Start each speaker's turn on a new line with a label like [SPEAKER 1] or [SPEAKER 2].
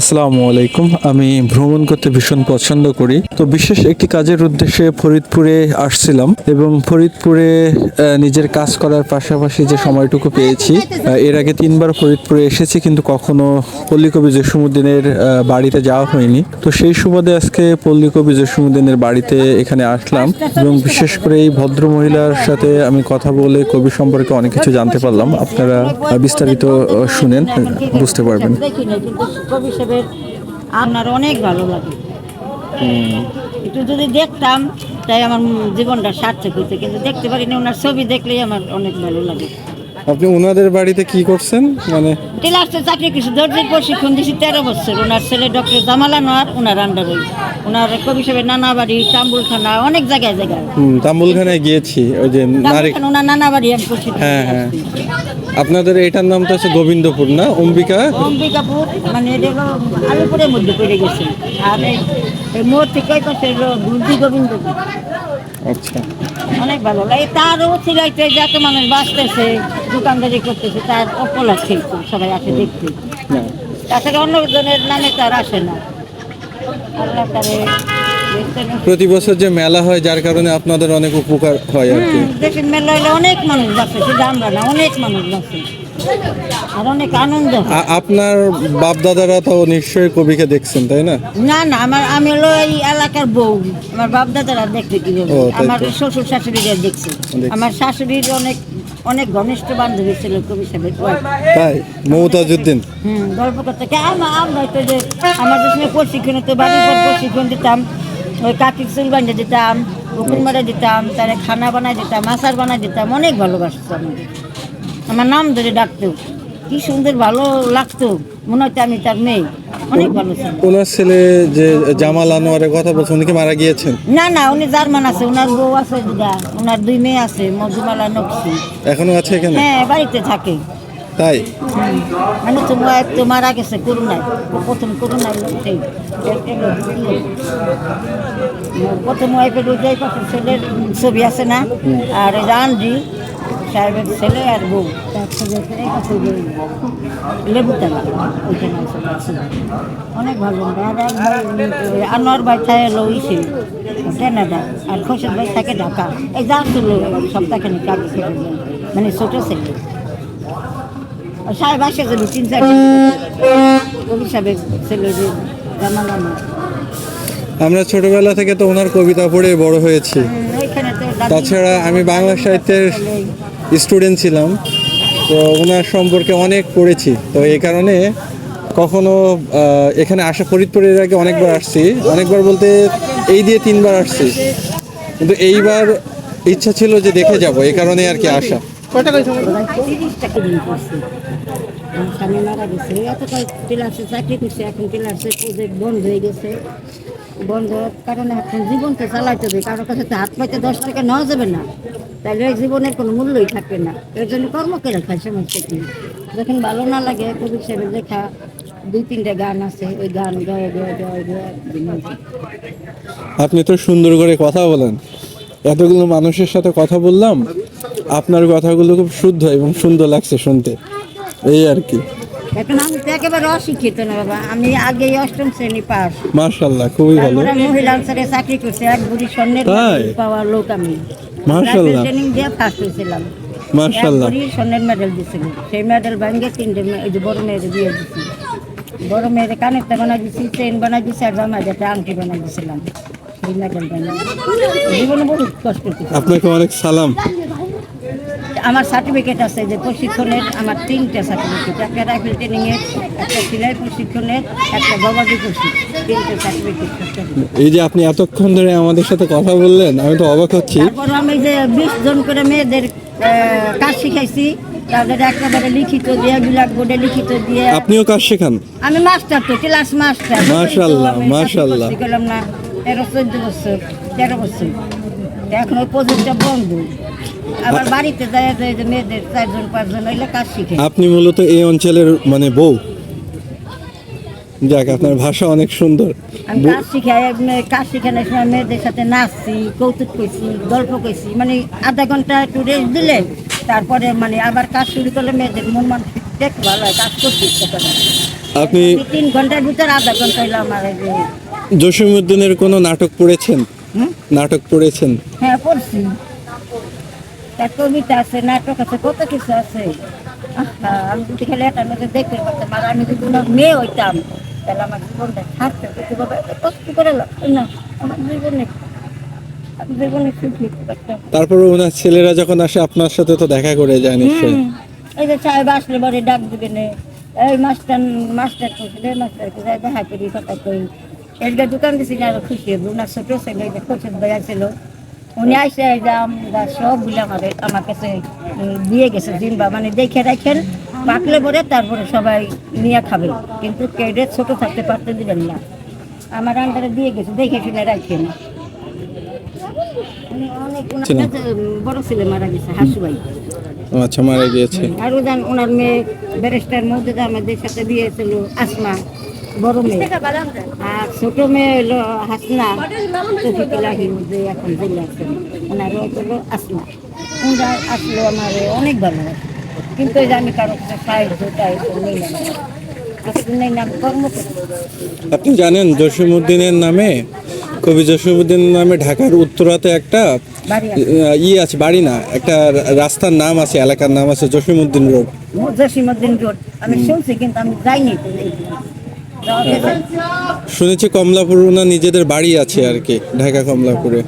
[SPEAKER 1] আসসালামু আলাইকুম। আমি ভ্রমণ করতে ভীষণ পছন্দ করি। তো বিশেষ একটি কাজের উদ্দেশ্যে ফরিদপুরে আসছিলাম এবং ফরিদপুরে নিজের কাজ করার পাশাপাশি যে সময়টুকু পেয়েছি এর আগে তিনবার ফরিদপুরে এসেছি কিন্তু কখনো পল্লীকবি জসীমুদ্দিনের বাড়িতে যাওয়া হয়নি। তো সেই সুবাদে আজকে পল্লীকবি জসীমুদ্দিনের বাড়িতে এখানে আসলাম এবং বিশেষ করে এই ভদ্র মহিলার সাথে আমি কথা বলে কবি সম্পর্কে অনেক কিছু জানতে পারলাম। আপনারা বিস্তারিত শুনেন বুঝতে পারবেন।
[SPEAKER 2] সাহেবের আপনার অনেক ভালো লাগে। একটু যদি দেখতাম তাই আমার জীবনটা সার্থক হইতো কিন্তু দেখতে পারিনি ওনার ছবি দেখলেই আমার অনেক ভালো লাগে।
[SPEAKER 1] আপনি ওনাদের বাড়িতে কি করছেন? মানে
[SPEAKER 2] টেলার্সে চাকরি করেছি দর্জির প্রশিক্ষণ দিয়েছি তেরো বছর। ওনার ছেলে ডক্টর জামাল আনোয়ার ওনার আন্ডারে ওনার কবি সাহেবের নানা বাড়ি তাম্বুলখানা অনেক জায়গায় জায়গায়।
[SPEAKER 1] হুম, তাম্বুলখানায় গিয়েছি ওই যে নারী
[SPEAKER 2] তাম্বুলখানা ওনার নানা বাড়ি আমি
[SPEAKER 1] হ্যাঁ হ্যাঁ। আপনাদের এটার নাম তো হচ্ছে গোবিন্দপুর না? অম্বিকা?
[SPEAKER 2] অম্বিকাপুর মানে হলো আলিপুরের মধ্যে পড়ে গেছে। আর এই- মোড় থেকে পাশে গোবিন্দপুর।
[SPEAKER 1] আচ্ছা।
[SPEAKER 2] অনেক ভালো লাগে। তারও সিলাইতে যত মানুষ বাঁচতেছে দোকানদারি করতেছে তার উপলক্ষে সবাই আসে দেখতে। তাছাড়া অন্য জনের নামে তার আসে না। আল্লাহ তারে
[SPEAKER 1] প্রতি বছর যে মেলা হয় যার কারণে আপনাদের অনেক উপকার হয় আর কি।
[SPEAKER 2] দেখেন দেশের মেলা হলে অনেক মানুষ বাঁচে শুধু আমরা না অনেক মানুষ বাঁচে। আর অনেক আনন্দ
[SPEAKER 1] আ- আপনার বাপ দাদারা তো নিশ্চয়ই কবিকে দেখছেন তাই না?
[SPEAKER 2] না না আমার আমি হলো এই এলাকার বউ। আমার বাপ দাদারা দেখতে কি
[SPEAKER 1] ও, তাই
[SPEAKER 2] আমার শ্বশুর শাশুড়িরা দেখছে।
[SPEAKER 1] দেখছে।
[SPEAKER 2] আমার শাশুড়ির অনেক অনেক ঘনিষ্ঠ বান্ধবী ছিল কবি সাহেবের wife।
[SPEAKER 1] তাই? মমতাজউদ্দিন?
[SPEAKER 2] হুম গল্প করতে। কে আমার আমরা তো যে যে সময় প্রশিক্ষণ তো বাড়ির পর প্রশিক্ষণ দিতাম ওই কাকির চুল বানিয়ে দিতাম বকুল মারা দিতাম তারে খানা বানাই দিতাম আচার বানাই দিতাম অনেক ভালোবাসতো আমাকে আমার নাম ধরে ডাকতো কি সুন্দর ভালো লাগতো মনে হতো আমি তার মেয়ে। অনেক ভালো ছিল।
[SPEAKER 1] ওনার ছেলে যে জামাল আনোয়ারের কথা বলছেন উনি কি মারা গিয়েছেন?
[SPEAKER 2] না না উনি জার্মান আছে। ওনার বউ আছে দিদা ওনার দুই মেয়ে আছে মধুমালা নকশি
[SPEAKER 1] এখনও আছে এখানে?
[SPEAKER 2] হ্যাঁ বাড়িতে থাকে।
[SPEAKER 1] তাই।
[SPEAKER 2] মানে তো ওয়াইফ তো মারা গেছে করোনায় প্রথম করোনায়। প্রথম ওয়াইফের ওই যাই পাশে ছেলের ছবি আছে না? আর আন্ডি সাহেবের ছেলে আর বউ। লেবুতলা ওইখানে। অনেক ভালো। আনোয়ার ভাই থাকে এলো ইসে কানাডা আর খোসের ভাই থাকে ঢাকা। এই যা ছিল সপ্তাহখানি কাজ মানে ছোটো ছেলে। সাহেব আসে যদি তিন চার কবি সাহেবের ছেলে যে আনোয়ার।
[SPEAKER 1] আমরা ছোটবেলা থেকে তো ওনার কবিতা পড়ে বড় হয়েছি
[SPEAKER 2] হুম, ওইখানে তো দাদি-
[SPEAKER 1] তাছাড়া আমি বাংলা সাহিত্যের স্টুডেন্ট ছিলাম তো ওনার সম্পর্কে অনেক পড়েছি। তো এই কারণে কখনো এখানে আসা ফরিদপুরের আগে অনেকবার আসছি। অনেকবার বলতে এই দিয়ে তিনবার আসছি। কিন্তু এইবার ইচ্ছা ছিল যে দেখে যাব এই কারণে আর কি আসা।
[SPEAKER 2] মারা গেছে। এখন প্রজেক্ট বন্ধ হয়ে গেছে। বন্ধ কারণে এখন জীবনকে চালাইতে হবে কারোর কাছে তো হাত পাইতে দশ টাকা নেওয়া যাবে না। তাহলে জীবনের কোনো মূল্যই থাকবে না। এর জন্য কর্ম করে খায় সমস্ত কি? যখন ভালো না লাগে, কবি সাহেবের লেখা দুই তিনটা গান আছে, ওই গান গায়ে গায়ে গায়ে গায়ে
[SPEAKER 1] আপনি তো সুন্দর করে কথা বলেন। এতগুলো মানুষের সাথে কথা বললাম, আপনার কথাগুলো খুব শুদ্ধ এবং সুন্দর লাগছে শুনতে। এই আর কি।
[SPEAKER 2] এখন আমি তো একেবারে অশিক্ষিত না বাবা। আমি আগে অষ্টম শ্রেণি পাস
[SPEAKER 1] মার্শাল্লাহ খুবই ভালো।
[SPEAKER 2] তারপরে মহিলা আনসারে চাকরি করছে এক বুড়ি স্বর্ণের
[SPEAKER 1] তাই?
[SPEAKER 2] মেডেল পাওয়া লোক আমি।
[SPEAKER 1] মাশাআল্লাহ।
[SPEAKER 2] ট্রেনিং দিয়ে ফার্স্ট হয়েছিলাম।
[SPEAKER 1] মার্শাল্লাহ
[SPEAKER 2] বুড়ি স্বর্ণের মেডেল দিছিল। সেই মেডেল ভাঙ্গে তিনটে এই যে বড় মেয়েরে দিয়ে দিছি। বড় মেয়েরে কানেরটা বানাই দিছি চেন বানাই দিছি আর জামাই একটা আংটি বানাই দিছিলাম। সেই মেডেল বানাই। জীবনে বহুত কষ্ট
[SPEAKER 1] আপনাকে অনেক সালাম।
[SPEAKER 2] আমার সার্টিফিকেট আছে যে প্রশিক্ষণের আমার তিনটা সার্টিফিকেট একটা রাইফেল ট্রেনিংয়ের একটা সেলাই প্রশিক্ষণের একটা গবাদি প্রশিক্ষণ তিনটে সার্টিফিকেট
[SPEAKER 1] এই যে আপনি এতক্ষণ ধরে আমাদের সাথে কথা বললেন আমি তো অবাক হচ্ছি।
[SPEAKER 2] তারপর আমি যে বিশ জন করে মেয়েদের কাজ শিখাইছি তাদের একেবারে লিখিত দিয়ে ব্ল্যাক বোর্ডে লিখিত দিয়ে।
[SPEAKER 1] আপনিও কাজ শেখান?
[SPEAKER 2] আমি মাস্টার তো ক্লাস মাস্টার
[SPEAKER 1] মাশাআল্লাহ, মাশাআল্লাহ।
[SPEAKER 2] গেলাম না তেরো চোদ্দ বছর তেরো বছর। এখন ওই প্রজেক্টটা বন্ধ। আবার বাড়িতে যায় যায় যে মেয়েদের চারজন পাঁচজন হইলে কাজ শিখে।
[SPEAKER 1] আপনি মূলত এই অঞ্চলের মানে বউ? যাক আপনার ভাষা অনেক সুন্দর।
[SPEAKER 2] আমি কাজ শিখাই কাজ শিখানোর সময় মেয়েদের সাথে নাচছি কৌতুক করছি গল্প করছি। মানে আধা ঘণ্টা একটু রেস্ট দিলে তারপরে মানে আবার কাজ শুরু করলে মেয়েদের মন মানসিক ভালো হয় কাজ করতে ইচ্ছা করে।
[SPEAKER 1] আপনি
[SPEAKER 2] তিন ঘণ্টার ভিতর আধা ঘণ্টা হইল আমার
[SPEAKER 1] জসিমউদ্দিনের কোনো নাটক পড়েছেন? নাটক পড়েছেন?
[SPEAKER 2] হ্যাঁ পড়ছি। তার কবিতা আছে নাটক আছে কত কিছু আছে। আমি যদি খেলে এটা দেখতে পারতাম আর আমি যদি ওনার মেয়ে হইতাম তাহলে আমার জীবনটা থাকতো কষ্ট করে না? আমার জীবনে
[SPEAKER 1] তারপরে ওনার ছেলেরা যখন আসে আপনার সাথে তো দেখা করে যায় নিশ্চয়ই।
[SPEAKER 2] এই যে সাহেব আসলে পরে ডাক দিবে নে। এই মাস্টার মাস্টার করছিল মাস্টারকে যাই দেখা করি কথা কই। একটা দোকান দিছি আরও খুশি হব ওনার ছোট ছেলে যে কোচের ভাইয়া ছিল উনি আসে এই যে আমরা সবগুলো আমাদের আমার কাছে দিয়ে গেছে জিনবা মানে দেখে রাখেন পাকলে পরে তারপরে সবাই নিয়ে খাবে কিন্তু কেডে ছোট থাকতে পারতে দিবেন না। আমার আন্ডারে দিয়ে গেছে দেখে শুনে রাখেন। অনেক ওনার বড় ছেলে মারা গেছে হাসু ভাই
[SPEAKER 1] ও আচ্ছা মারা গিয়েছে।
[SPEAKER 2] আরও ওনার মেয়ে ব্যারিস্টার মধ্যে আমাদের সাথে বিয়ে ছিল আসমা। বড় মেয়ে। আর ছোট মেয়ে হলো হাসনা। যে এখন জেলে আছেন ওনার হলো আসমা ওনারা আসলো আমার অনেক ভালো কিন্তু এই যে আমি কারও কাছে সাহায্য নেই। না
[SPEAKER 1] আপনি জানেন জসিমউদ্দিনের নামে কবি জসিমউদ্দিনের নামে ঢাকার উত্তরাতে একটা ই আছে বাড়ি না একটা রাস্তার নাম আছে এলাকার নাম আছে জসিমউদ্দিন রোড।
[SPEAKER 2] জসিমুদ্দিন রোড। আমি শুনছি কিন্তু আমি যাইনি।
[SPEAKER 1] শুনেছি কমলাপুর ওনার নিজেদের বাড়ি আছে আর কি ঢাকা কমলাপুরে।